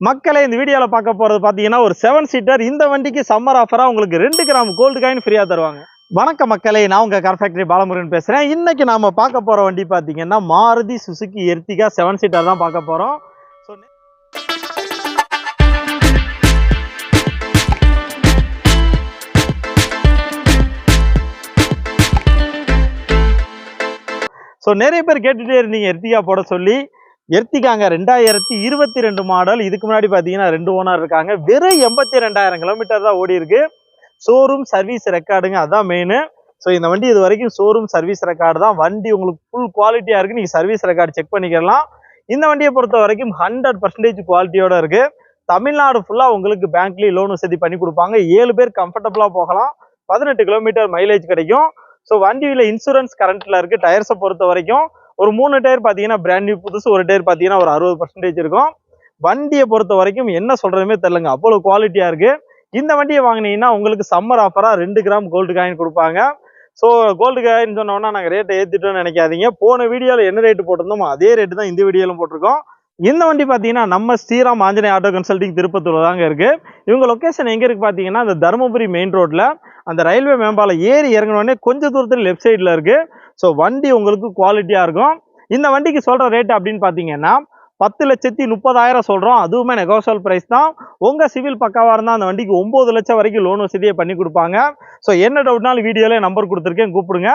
மக்களை இந்த வீடியோவில் பார்க்க போகிறது பார்த்தீங்கன்னா ஒரு செவன் சீட்டர் இந்த வண்டிக்கு சம்மர் ஆஃபராக உங்களுக்கு ரெண்டு கிராம் கோல்டு காயின் ஃப்ரீயாக தருவாங்க. வணக்கம் மக்களே நான் உங்கள் கார் ஃபேக்டரி பாலமுருகன் பேசுகிறேன் இன்றைக்கி நாம் பார்க்க போகிற வண்டி பார்த்தீங்கன்னா Maruti Suzuki Ertiga seven seater தான் பார்க்க போகிறோம் ஸோ ஸோ நிறைய பேர் கேட்டுகிட்டே இருந்தீங்க எர்த்திகா போட சொல்லி. எர்த்திகாங்க ரெண்டாயிரத்தி இருபத்தி ரெண்டு மாடல் இதுக்கு முன்னாடி பார்த்தீங்கன்னா ரெண்டு ஓனர் இருக்காங்க. வெறும் எண்பத்தி ரெண்டாயிரம் கிலோமீட்டர் தான் ஓடி இருக்கு. ஷோரூம் சர்வீஸ் ரெக்கார்டுங்க அதான் மெயின் ஸோ இந்த வண்டி இது வரைக்கும் ஷோரூம் சர்வீஸ் ரெக்கார்டு தான். வண்டி உங்களுக்கு ஃபுல் குவாலிட்டியாக இருக்குது நீங்கள் சர்வீஸ் ரெக்கார்டு செக் பண்ணிக்கலாம். இந்த வண்டியை பொறுத்த வரைக்கும் ஹண்ட்ரட் பர்சன்டேஜ் குவாலிட்டியோட இருக்குது தமிழ்நாடு ஃபுல்லாக உங்களுக்கு பேங்க்லேயே லோன் வசதி பண்ணி கொடுப்பாங்க. ஏழு பேர் கம்ஃபர்டபுளாக போகலாம். பதினெட்டு கிலோமீட்டர் மைலேஜ் கிடைக்கும். ஸோ வண்டியில் இன்சூரன்ஸ் கரண்ட்டில் இருக்குது டயர்ஸை பொறுத்த வரைக்கும் ஒரு மூணு டயர் பார்த்தீங்கன்னா பிராண்ட் நியூ புதுசு ஒரு டயர் பார்த்தீங்கன்னா ஒரு அறுபது பர்சன்டேஜ் இருக்கும். வண்டியை பொறுத்த வரைக்கும் என்ன சொல்கிறதுமே தெரிலங்க அவ்வளோ குவாலிட்டியாக இருக்குது இந்த வண்டியை வாங்கினீங்கன்னா உங்களுக்கு சம்மர் ஆஃபராக ரெண்டு கிராம் கோல்டு காயின் கொடுப்பாங்க. ஸோ கோல்டு காயின் சொன்னோன்னா நாங்கள் ரேட்டை ஏற்றிட்டோம்னு நினைக்காதீங்க. போன வீடியோவில் என்ன ரேட்டு போட்டிருந்தோமோ அதே ரேட்டு தான் இந்த வீடியோவில் போட்டிருக்கோம். இந்த வண்டி பார்த்தீங்கன்னா நம்ம ஸ்ரீராம் ஆஞ்சநேய ஆட்டோ கன்சல்டிங் திருப்பத்தூர் தாங்க இருக்குது இவங்க லொக்கேஷன் எங்கே இருக்குது பார்த்தீங்கன்னா இந்த தருமபுரி மெயின் ரோட்டில் அந்த ரயில்வே மேம்பாலம் ஏறி இறங்கினோடனே கொஞ்சம் தூரத்தில் லெஃப்ட் சைடில் இருக்குது ஸோ வண்டி உங்களுக்கு குவாலிட்டியாக இருக்கும். இந்த வண்டிக்கு சொல்கிற ரேட் அப்படின்னு பார்த்தீங்கன்னா பத்து லட்சத்தி முப்பதாயிரம் சொல்கிறோம் அதுவுமே நெகோசியல் ப்ரைஸ் தான். உங்கள் சிவில் பக்காவாக இருந்தால் அந்த வண்டிக்கு ஒம்பது லட்சம் வரைக்கும் லோன் வசதியை பண்ணி கொடுப்பாங்க. ஸோ என்ன டவுட்னாலும் வீடியோவில் நம்பர் கொடுத்துருக்கேன். கூப்பிடுங்க.